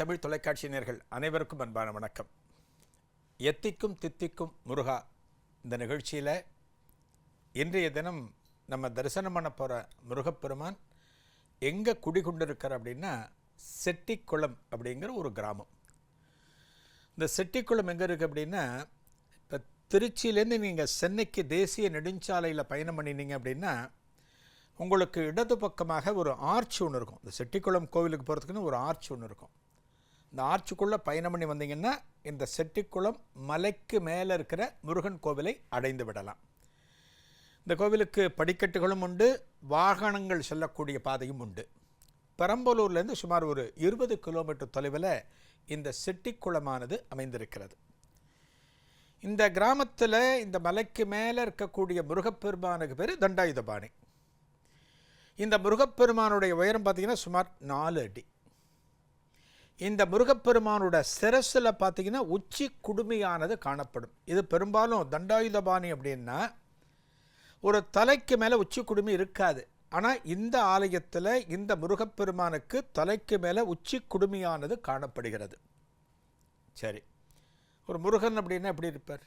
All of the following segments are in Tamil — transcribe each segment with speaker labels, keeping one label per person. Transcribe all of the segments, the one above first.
Speaker 1: தமிழ் தொலைக்காட்சி நேர்கள் அனைவருக்கும் அன்பான வணக்கம். எத்திக்கும் தித்திக்கும் முருகா இந்த நிகழ்ச்சியில் இன்றைய தினம் நம்ம தரிசனம் பண்ண போகிற முருகப்பெருமான் எங்கே குடிகொண்டிருக்கார் அப்படின்னா செட்டிக்குளம் அப்படிங்கிற ஒரு கிராமம். இந்த செட்டிக்குளம் எங்கே இருக்குது அப்படின்னா இப்போ திருச்சியிலேருந்து நீங்கள் சென்னைக்கு தேசிய நெடுஞ்சாலையில் பயணம் பண்ணினீங்க அப்படின்னா உங்களுக்கு இடது பக்கமாக ஒரு ஆர்ச் ஒன்று இருக்கும். இந்த செட்டிக்குளம் கோவிலுக்கு போகிறதுக்குன்னு ஒரு ஆர்ச் ஒன்று இருக்கும். இந்த ஆர்ச்சுக்குள்ளே பயணம் பண்ணி வந்தீங்கன்னா இந்த செட்டிக்குளம் மலைக்கு மேலே இருக்கிற முருகன் கோவிலை அடைந்து விடலாம். இந்த கோவிலுக்கு படிக்கட்டுகளும் உண்டு வாகனங்கள் செல்லக்கூடிய பாதையும் உண்டு. பெரம்பலூர்லேருந்து சுமார் ஒரு இருபது கிலோமீட்டர் தொலைவில் இந்த செட்டிக்குளமானது அமைந்திருக்கிறது. இந்த கிராமத்தில் இந்த மலைக்கு மேலே இருக்கக்கூடிய முருகப்பெருமானுக்கு பேர் தண்டாயுதபாணி. இந்த முருகப்பெருமானுடைய உயரம் பார்த்திங்கன்னா சுமார் நாலு அடி. இந்த முருகப்பெருமானோட சிரசில் பார்த்தீங்கன்னா உச்சி குடுமையானது காணப்படும். இது பெரும்பாலும் தண்டாயுதபாணி அப்படின்னா ஒரு தலைக்கு மேலே உச்சி குடுமி இருக்காது. ஆனால் இந்த ஆலயத்தில் இந்த முருகப்பெருமானுக்கு தலைக்கு மேலே உச்சி குடுமையானது காணப்படுகிறது. சரி. ஒரு முருகன் அப்படின்னா எப்படி இருப்பார்?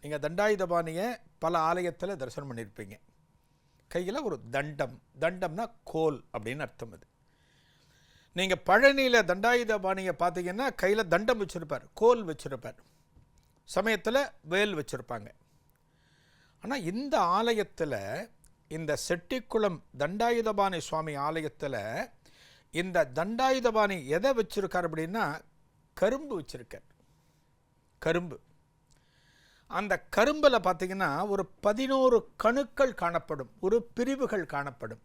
Speaker 1: நீங்கள் தண்டாயுதபாணியை பல ஆலயத்தில் தரிசனம் பண்ணியிருப்பீங்க கையில் ஒரு தண்டம். தண்டம்னா கோல் அப்படின்னு அர்த்தம் அது. நீங்கள் பழனியில் தண்டாயுதபாணியை பார்த்தீங்கன்னா கையில் தண்டம் வச்சுருப்பார் கோல் வச்சுருப்பார். சமயத்தில் வேல் வச்சுருப்பாங்க. ஆனால் இந்த ஆலயத்தில் இந்த செட்டிக்குளம் தண்டாயுதபாணி சுவாமி ஆலயத்தில் இந்த தண்டாயுதபாணி எதை வச்சுருக்கார் அப்படின்னா கரும்பு வச்சுருக்கார். கரும்பு. அந்த கரும்பில் பார்த்தீங்கன்னா ஒரு பதினோரு கணுக்கள் காணப்படும் ஒரு பிரிவுகள் காணப்படும்.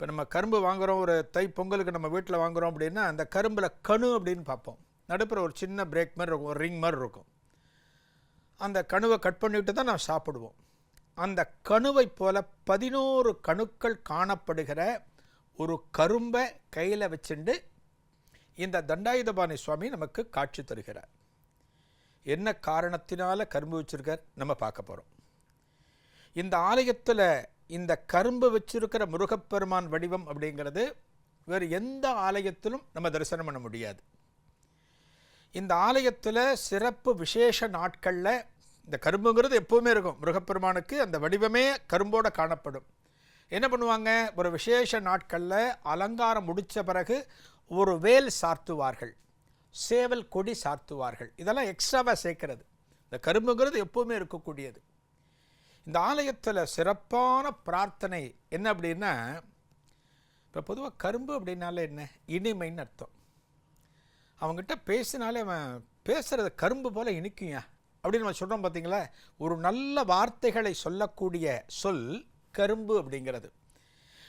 Speaker 1: இப்போ நம்ம கரும்பு வாங்குகிறோம் ஒரு தை பொங்கலுக்கு நம்ம வீட்டில் வாங்குகிறோம் அப்படின்னா அந்த கரும்பில் கணு அப்படின்னு பார்ப்போம். நடுப்புற ஒரு சின்ன பிரேக் மாதிரி இருக்கும் ஒரு ரிங் மாதிரி இருக்கும். அந்த கணுவை கட் பண்ணிவிட்டு தான் நம்ம சாப்பிடுவோம். அந்த கணுவை போல் பதினோரு கணுக்கள் காணப்படுகிற ஒரு கரும்பை கையில் வச்சுண்டு இந்த தண்டாயுதபாணி சுவாமி நமக்கு காட்சி தருகிறார். என்ன காரணத்தினால கரும்பு வச்சிருக்கார்? நம்ம பார்க்க போகிறோம் இந்த ஆலயத்தில் இந்த கரும்பு வச்சிருக்கிற முருகப்பெருமான் வடிவம் அப்படிங்கிறது வேறு எந்த ஆலயத்திலும் நம்ம தரிசனம் பண்ண முடியாது. இந்த ஆலயத்தில் சிறப்பு விசேஷ நாட்களில் இந்த கரும்புங்கிறது எப்போவுமே இருக்கும். முருகப்பெருமானுக்கு அந்த வடிவமே கரும்போடு காணப்படும். என்ன பண்ணுவாங்க? ஒரு விசேஷ நாட்களில் அலங்காரம் முடித்த பிறகு ஒரு வேல் சார்த்துவார்கள் சேவல் கொடி சார்த்துவார்கள் இதெல்லாம் எக்ஸ்ட்ராவாக சேர்க்கிறது. இந்த கரும்புங்கிறது எப்போவுமே இருக்கக்கூடியது. இந்த ஆலயத்தில் சிறப்பான பிரார்த்தனை என்ன அப்படின்னா இப்போ பொதுவாக கரும்பு அப்படின்னாலே என்ன? இனிமைன்னு அர்த்தம். அவங்ககிட்ட பேசினாலே அவன் பேசுகிறது கரும்பு போல் இனிக்குயா அப்படின்னு நம்ம சொல்கிறோம் பார்த்தீங்களா ஒரு நல்ல வார்த்தைகளை சொல்லக்கூடிய சொல் கரும்பு அப்படிங்கிறது.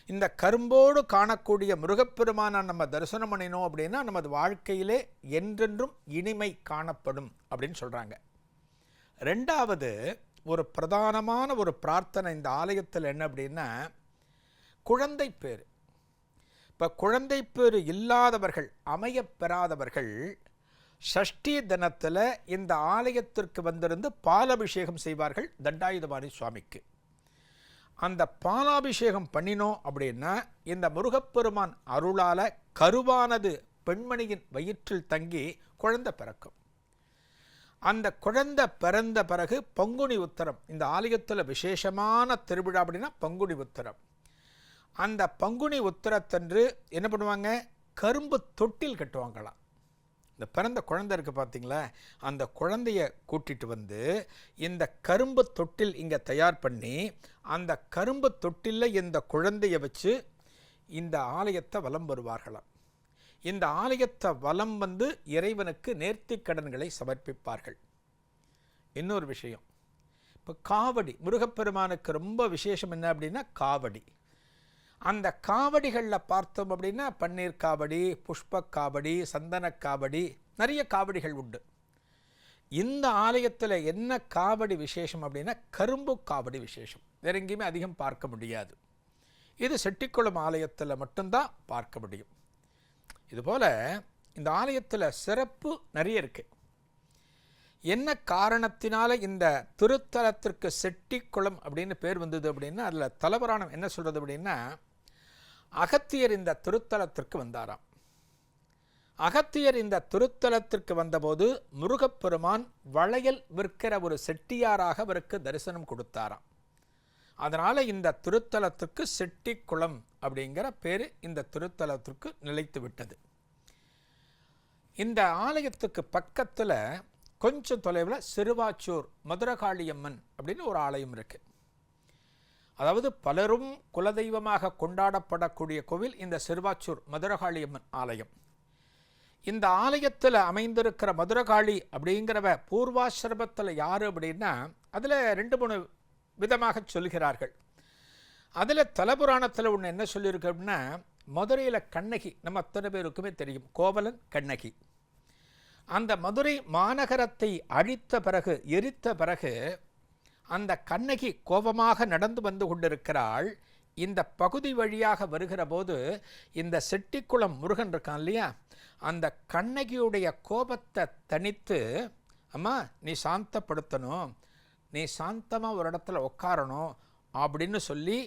Speaker 1: இந்த கரும்போடு காணக்கூடிய முருகப்பெருமான நம்ம தரிசனம் பண்ணினோம் அப்படின்னா நமது வாழ்க்கையிலே என்றென்றும் இனிமை காணப்படும் அப்படின்னு சொல்கிறாங்க ரெண்டாவது ஒரு பிரதானமான ஒரு பிரார்த்தனை இந்த ஆலயத்தில் என்ன அப்படின்னா குழந்தை பேர் இப்போ குழந்தை பேர் இல்லாதவர்கள் அமையப் பெறாதவர்கள் ஷஷ்டி தினத்தில் இந்த ஆலயத்திற்கு வந்திருந்து பாலாபிஷேகம் செய்வார்கள் தண்டாயுதபாணி சுவாமிக்கு. அந்த பாலாபிஷேகம் பண்ணினோம் அப்படின்னா இந்த முருகப்பெருமான் அருளால் கருவானது பெண்மணியின் வயிற்றில் தங்கி குழந்தை பிறக்கும். அந்த குழந்தை பிறந்த பிறகு பங்குனி உத்தரம். இந்த ஆலயத்தில் விசேஷமான திருவிழா அப்படின்னா பங்குனி உத்தரம். அந்த பங்குனி உத்தரத்தன்று என்ன பண்ணுவாங்க? கரும்பு தொட்டில் கட்டுவாங்களாம். இந்த பிறந்த குழந்தை இருக்குது பார்த்தீங்களா அந்த குழந்தைய கூட்டிட்டு வந்து இந்த கரும்பு தொட்டில் இங்கே தயார் பண்ணி அந்த கரும்பு தொட்டிலில் இந்த குழந்தைய வச்சு இந்த ஆலயத்தை வலம் வருவார்களாம். இந்த ஆலயத்தை வலம் வந்து இறைவனுக்கு நேர்த்தி கடன்களை சமர்ப்பிப்பார்கள். இன்னொரு விஷயம். இப்போ காவடி முருகப்பெருமானுக்கு ரொம்ப விசேஷம் என்ன அப்படின்னா காவடி. அந்த காவடிகளில் பார்த்தோம் அப்படின்னா பன்னீர் காவடி புஷ்ப காவடி சந்தன காவடி நிறைய காவடிகள் உண்டு. இந்த ஆலயத்தில் என்ன காவடி விசேஷம் அப்படின்னா கரும்பு காவடி விசேஷம். வேற எங்கேயுமே அதிகம் பார்க்க முடியாது. இது செட்டிக்குளம் ஆலயத்தில் மட்டும்தான் பார்க்க முடியும். இதுபோல் இந்த ஆலயத்தில் சிறப்பு நிறைய இருக்குது என்ன காரணத்தினால இந்த திருத்தலத்திற்கு செட்டிக்குளம் அப்படின்னு பேர் வந்தது அப்படின்னா அதில் தலபுராணம் என்ன சொல்கிறது அப்படின்னா அகத்தியர் இந்த திருத்தலத்திற்கு வந்தாராம். அகத்தியர் இந்த திருத்தலத்திற்கு வந்தபோது முருகப்பெருமான் வளையல் விற்கிற ஒரு செட்டியாராக அவருக்கு தரிசனம் கொடுத்தாராம். அதனால் இந்த திருத்தலத்துக்கு செட்டிக்குளம் அப்படிங்கிற பேர் இந்த திருத்தலத்திற்கு நிலைத்து விட்டது. இந்த ஆலயத்துக்கு பக்கத்தில் கொஞ்சம் தொலைவில் சிறுவாச்சூர் மதுரகாளியம்மன் அப்படின்னு ஒரு ஆலயம் இருக்குது அதாவது பலரும் குலதெய்வமாக கொண்டாடப்படக்கூடிய கோவில் இந்த சிறுவாச்சூர் மதுரகாளியம்மன் ஆலயம். இந்த ஆலயத்தில் அமைந்திருக்கிற மதுரகாளி அப்படிங்கிறவ பூர்வாசிரமத்தில் யார் அப்படின்னா அதில் ரெண்டு மூணு விதமாக சொல்கிறார்கள் அதில் தலபுராணத்தில் ஒன்று என்ன சொல்லியிருக்கு அப்படின்னா மதுரையில் கண்ணகி நம்ம அத்தனை பேருக்குமே தெரியும் கோவலன் கண்ணகி. அந்த மதுரை மாநகரத்தை அழித்த பிறகு எரித்த பிறகு அந்த கண்ணகி கோபமாக நடந்து வந்து கொண்டிருக்கிறாள். இந்த பகுதி வழியாக வருகிற போது இந்த செட்டிக்குளம் முருகன் இருக்கான் இல்லையா? அந்த கண்ணகியுடைய கோபத்தை தனித்து அம்மா நீ சாந்தப்படுத்தணும். நீ சாந்தமாக ஒரு இடத்துல உட்காரணும் அப்படின்னு சொல்லி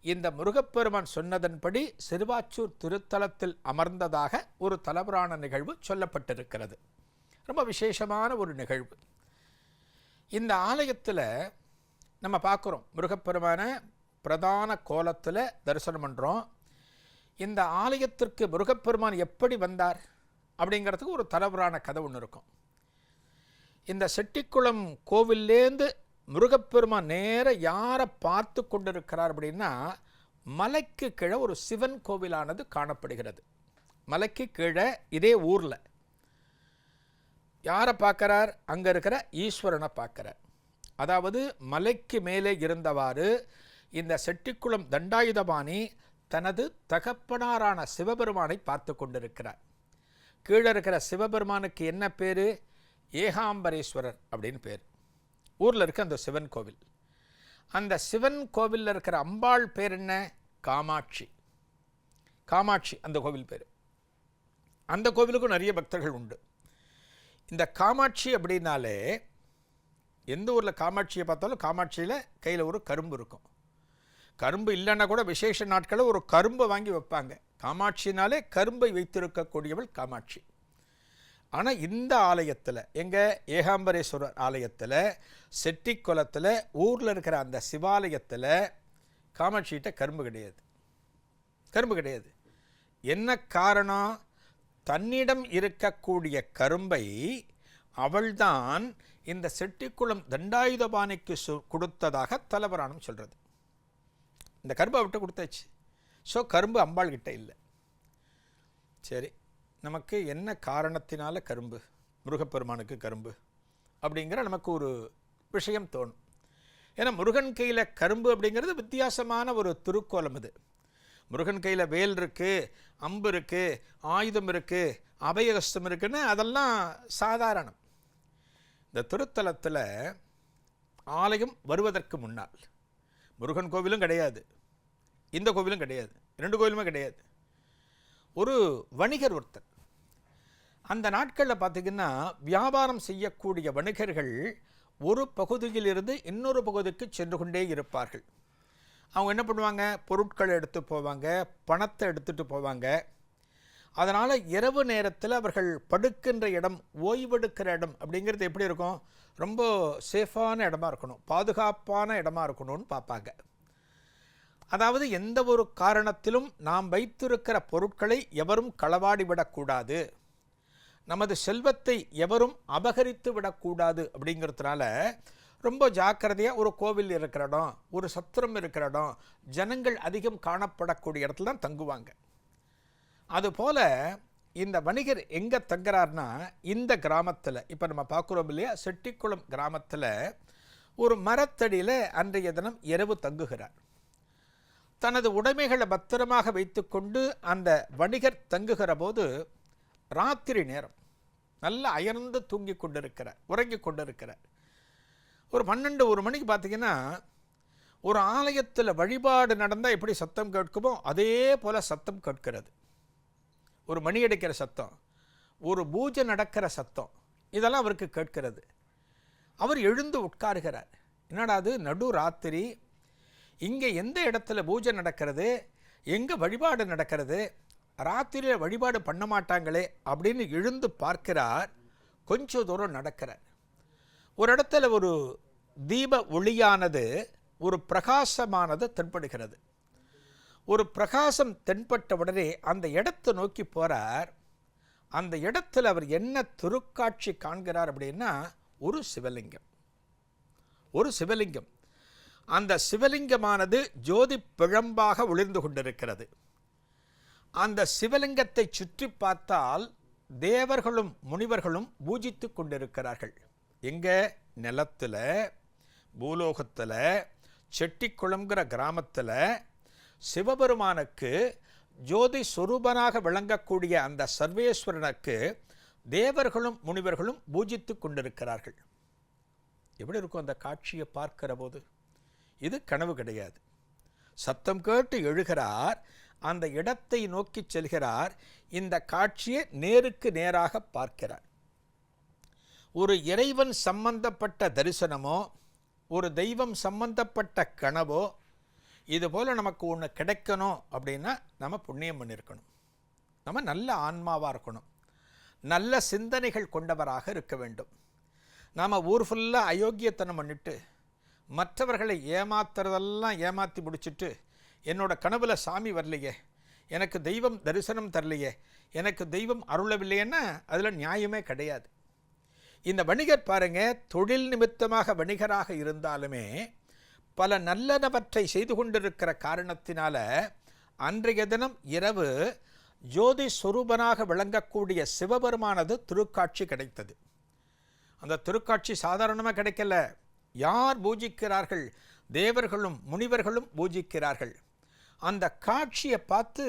Speaker 1: இந்த முருகப்பெருமான் சொன்னதன்படி சிறுவாச்சூர் திருத்தலத்தில் அமர்ந்ததாக ஒரு தலபுராண நிகழ்வு சொல்லப்பட்டிருக்கிறது. ரொம்ப விசேஷமான ஒரு நிகழ்வு. இந்த ஆலயத்தில் நம்ம பார்க்குறோம் முருகப்பெருமான பிரதான கோலத்தில் தரிசனம் பண்ணுறோம் இந்த ஆலயத்திற்கு முருகப்பெருமான் எப்படி வந்தார் அப்படிங்கிறதுக்கு ஒரு தலபுராண கதை ஒன்று இருக்கும். இந்த செட்டிக்குளம் கோவில்லேருந்து முருகப்பெருமான் நேர யாரை பார்த்து கொண்டிருக்கிறார் அப்படின்னா மலைக்கு கீழே ஒரு சிவன் கோவிலானது காணப்படுகிறது. மலைக்கு கீழே இதே ஊரில். யாரை பார்க்கறார்? அங்கே இருக்கிற ஈஸ்வரனை பார்க்குறார். அதாவது மலைக்கு மேலே இருந்தவாறு இந்த செட்டிக்குளம் தண்டாயுதபாணி தனது தகப்பனாரான சிவபெருமானை பார்த்து கொண்டிருக்கிறார். கீழே இருக்கிற சிவபெருமானுக்கு என்ன பேர்? ஏகாம்பரேஸ்வரர் அப்படின்னு பேர். ஊரில் இருக்க அந்த சிவன் கோவில். அந்த சிவன் கோவிலில் இருக்கிற அம்பாள் பேர் என்ன? காமாட்சி. காமாட்சி அந்த கோவில் பேர். அந்த கோவிலுக்கும் நிறைய பக்தர்கள் உண்டு. இந்த காமாட்சி அப்படின்னாலே எந்த ஊரில் காமாட்சியை பார்த்தாலும் காமாட்சியில் கையில் ஒரு கரும்பு இருக்கும். கரும்பு இல்லைன்னா கூட விசேஷ நாட்களில் ஒரு கரும்பை வாங்கி வைப்பாங்க. காமாட்சினாலே கரும்பை வைத்திருக்கக்கூடியவள் காமாட்சி. ஆனால் இந்த ஆலயத்தில் எங்கள் ஏகாம்பரேஸ்வரர் ஆலயத்தில் செட்டிக்குளத்தில் ஊரில் இருக்கிற அந்த சிவாலயத்தில் காமாட்சிகிட்ட கரும்பு கிடையாது. கரும்பு கிடையாது. என்ன காரணம்? தன்னிடம் இருக்கக்கூடிய கரும்பை அவள்தான் இந்த செட்டிக்குளம் தண்டாயுதபாணிக்கு சு கொடுத்ததாக தலபுராணம் சொல்கிறது இந்த கரும்பை அவட்ட கொடுத்தாச்சு. ஸோ கரும்பு அம்பாள் கிட்ட இல்லை. சரி நமக்கு என்ன காரணத்தினால கரும்பு? முருகப்பெருமானுக்கு கரும்பு. அப்படிங்கிற நமக்கு ஒரு விஷயம் தோணும். ஏன்னா முருகன் கையில் கரும்பு அப்படிங்கிறது வித்தியாசமான ஒரு திருக்கோலம் இது. முருகன் கையில் வேல் இருக்குது அம்பு இருக்குது ஆயுதம் இருக்குது அபயகஸ்தம் இருக்குன்னு அதெல்லாம் சாதாரணம். இந்த திருத்தலத்தில் ஆலயம் வருவதற்கு முன்னால் முருகன் கோவிலும் கிடையாது. இந்த கோவிலும் கிடையாது. ரெண்டு கோவிலுமே கிடையாது. ஒரு வணிகர் ஒருத்தர் அந்த நாட்களில் பார்த்திங்கன்னா வியாபாரம் செய்யக்கூடிய வணிகர்கள் ஒரு பகுதியிலிருந்து இன்னொரு பகுதிக்கு சென்று கொண்டே இருப்பார்கள். அவங்க என்ன பண்ணுவாங்க? பொருட்களை எடுத்து போவாங்க பணத்தை எடுத்துகிட்டு போவாங்க. அதனால் இரவு நேரத்தில் அவர்கள் படுக்கின்ற இடம் ஓய்வெடுக்கிற இடம் அப்படிங்கிறது எப்படி இருக்கும்? ரொம்ப சேஃபான இடமா இருக்கணும் பாதுகாப்பான இடமா இருக்கணும்னு பார்ப்பாங்க. அதாவது எந்த ஒரு காரணத்திலும் நாம் வைத்திருக்கிற பொருட்களை எவரும் களவாடி விடக்கூடாது நமது செல்வத்தை எவரும் அபகரித்து விடக்கூடாது அப்படிங்கிறதுனால ரொம்ப ஜாக்கிரதையாக ஒரு கோவில் இருக்கிற இடம் ஒரு சத்திரம் இருக்கிற இடம் ஜனங்கள் அதிகம் காணப்படக்கூடிய இடத்துல தான் தங்குவாங்க. அதுபோல் இந்த வணிகர் எங்கே தங்குறாருனா இந்த கிராமத்தில் இப்போ நம்ம பார்க்குறோம் இல்லையா செட்டிக்குளம் கிராமத்தில் ஒரு மரத்தடியில் அன்றைய தினம் இரவு தங்குகிறார். தனது உடைமைகளை பத்திரமாக வைத்துக்கொண்டு அந்த வணிகர் தங்குகிற போது ராத்திரி நேரம். நல்ல அயர்ந்து தூங்கி கொண்டிருக்கிறார் உறங்கி கொண்டிருக்கிறார் ஒரு பன்னெண்டு ஒரு மணிக்கு பார்த்தீங்கன்னா ஒரு ஆலயத்தில் வழிபாடு நடந்தால் எப்படி சத்தம் கேட்குமோ அதே போல் சத்தம் கேட்கிறது. ஒரு மணி அடிக்கிற சத்தம் ஒரு பூஜை நடக்கிற சத்தம் இதெல்லாம் அவருக்கு கேட்கிறது. அவர் எழுந்து உட்காருகிறார். என்னடா அது? நடு ராத்திரி. இங்கே எந்த இடத்துல பூஜை நடக்கிறது? எங்கே வழிபாடு நடக்கிறது? ராத்திரியில் வழிபாடு பண்ண மாட்டாங்களே அப்படின்னு எழுந்து பார்க்கிறார். கொஞ்ச தூரம் நடக்கிறார். ஒரு இடத்துல ஒரு தீப ஒளியானது ஒரு பிரகாசமானது தென்படுகிறது. ஒரு பிரகாசம் தென்பட்ட உடனே அந்த இடத்தை நோக்கி போகிறார் அந்த இடத்துல அவர் என்ன திருக்காட்சி காண்கிறார் அப்படின்னா ஒரு சிவலிங்கம். ஒரு சிவலிங்கம். அந்த சிவலிங்கமானது ஜோதி பிழம்பாக ஒளிர்ந்து கொண்டிருக்கிறது. அந்த சிவலிங்கத்தை சுற்றி பார்த்தால் தேவர்களும் முனிவர்களும் பூஜித்து கொண்டிருக்கிறார்கள். எங்க? நிலத்துல பூலோகத்தில் செட்டிக்குளம்ங்கிற கிராமத்தில் சிவபெருமானுக்கு ஜோதி சொரூபனாக விளங்கக்கூடிய அந்த சர்வேஸ்வரனுக்கு தேவர்களும் முனிவர்களும் பூஜித்து கொண்டிருக்கிறார்கள். எப்படி இருக்கும் அந்த காட்சியை பார்க்கிற போது? இது கனவு கிடையாது. சத்தம் கேட்டு எழுகிறார் அந்த இடத்தை நோக்கி செல்கிறார். இந்த காட்சியை நேருக்கு நேராக பார்க்கிறார். ஒரு இறைவன் சம்பந்தப்பட்ட தரிசனமோ ஒரு தெய்வம் சம்பந்தப்பட்ட கனவோ இது போல் நமக்கு ஒன்று கிடைக்கணும் அப்படின்னா நம்ம புண்ணியம் பண்ணியிருக்கணும் நம்ம நல்ல ஆன்மாவாக இருக்கணும். நல்ல சிந்தனைகள் கொண்டவராக இருக்க வேண்டும். நாம் ஊர் ஃபுல்லாக அயோக்கியத்தனம் பண்ணிட்டு மற்றவர்களை ஏமாத்துறதெல்லாம் ஏமாற்றி முடிச்சிட்டு என்னோட கனவுல சாமி வரலையே. எனக்கு தெய்வம் தரிசனம் தரலையே. எனக்கு தெய்வம் அருளவில்லைன்னா அதில் நியாயமே கிடையாது. இந்த வணிகர் பாருங்க தொழில் நிமித்தமாக வணிகராக இருந்தாலுமே பல நல்லனவற்றை செய்து கொண்டிருக்கிற காரணத்தினால அன்றைய தினம் இரவு ஜோதி சொரூபனாக விளங்கக்கூடிய சிவபெருமானது திருக்காட்சி கிடைத்தது. அந்த திருக்காட்சி சாதாரணமாக கிடைக்கல. யார் பூஜிக்கிறார்கள்? தேவர்களும் முனிவர்களும் பூஜிக்கிறார்கள். அந்த காட்சியை பார்த்து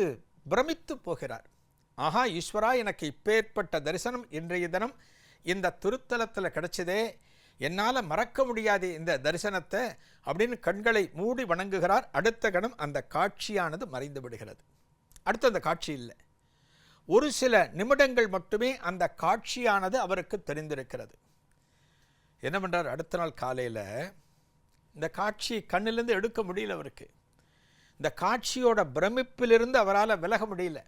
Speaker 1: பிரமித்து போகிறார். ஆஹா ஈஸ்வரா எனக்கு இப்பேற்பட்ட தரிசனம் இன்றைய தினம் இந்த திருத்தலத்தில் கிடைச்சதே. என்னால் மறக்க முடியாது இந்த தரிசனத்தை அப்படின்னு கண்களை மூடி வணங்குகிறார். அடுத்த கணம் அந்த காட்சியானது மறைந்து விடுகிறது. அடுத்து அந்த காட்சி இல்லை. ஒரு சில நிமிடங்கள் மட்டுமே அந்த காட்சியானது அவருக்கு தெரிந்திருக்கிறது. என்ன பண்ணுறார் அடுத்த நாள் காலையில் இந்த காட்சி கண்ணிலேருந்து எடுக்க முடியல அவருக்கு. இந்த காட்சியோட பிரமிப்பிலிருந்து அவரால் விலக முடியல.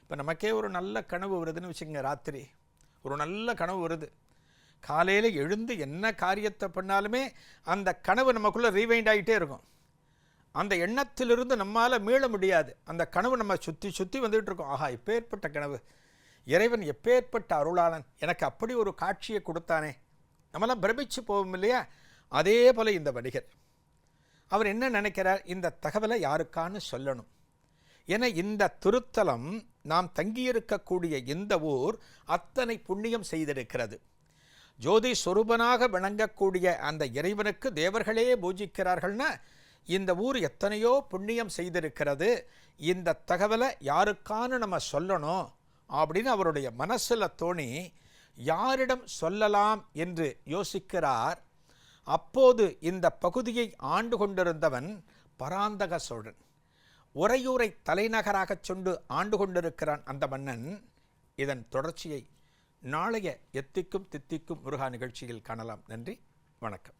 Speaker 1: இப்போ நமக்கே ஒரு நல்ல கனவு வருதுன்னு வச்சுக்கோங்க ராத்திரி. ஒரு நல்ல கனவு வருது. காலையில் எழுந்து என்ன காரியத்தை பண்ணாலுமே அந்த கனவு நமக்குள்ளே ரீவைண்ட் ஆகிட்டே இருக்கும். அந்த எண்ணத்திலிருந்து நம்மால் மீள முடியாது. அந்த கனவு நம்ம சுற்றி சுற்றி வந்துகிட்டு இருக்கோம். ஆஹா எப்பேற்பட்ட கனவு. இறைவன் எப்பேற்பட்ட அருளாளன்? எனக்கு அப்படி ஒரு காட்சியை கொடுத்தானே. நம்மளாம் பிரமிச்சு போவோம் இல்லையா? அதே போல் இந்த வணிகர் அவர் என்ன நினைக்கிறார்? இந்த தகவலை யாருக்கான்னு சொல்லணும். என இந்த திருத்தலம் நாம் தங்கியிருக்கக்கூடிய இந்த ஊர் அத்தனை புண்ணியம் செய்திருக்கிறது. ஜோதி சொரூபனாக விளங்கக்கூடிய அந்த இறைவனுக்கு தேவர்களே பூஜிக்கிறார்கள்னா இந்த ஊர் எத்தனையோ புண்ணியம் செய்திருக்கிறது. இந்த தகவலை யாருக்கான்னு நம்ம சொல்லணும் அப்படின்னு அவருடைய மனசில் தோணி யாரிடம் சொல்லலாம் என்று யோசிக்கிறார் அப்போது இந்த பகுதியை ஆண்டு கொண்டிருந்தவன் பராந்தக சோழன். உறையூரை தலைநகராகச் சொண்டு ஆண்டு கொண்டிருக்கிறான் அந்த மன்னன். இதன் தொடர்ச்சியை நாளைய எத்திக்கும் தித்திக்கும் முருகா நிகழ்ச்சியில் காணலாம். நன்றி. வணக்கம்.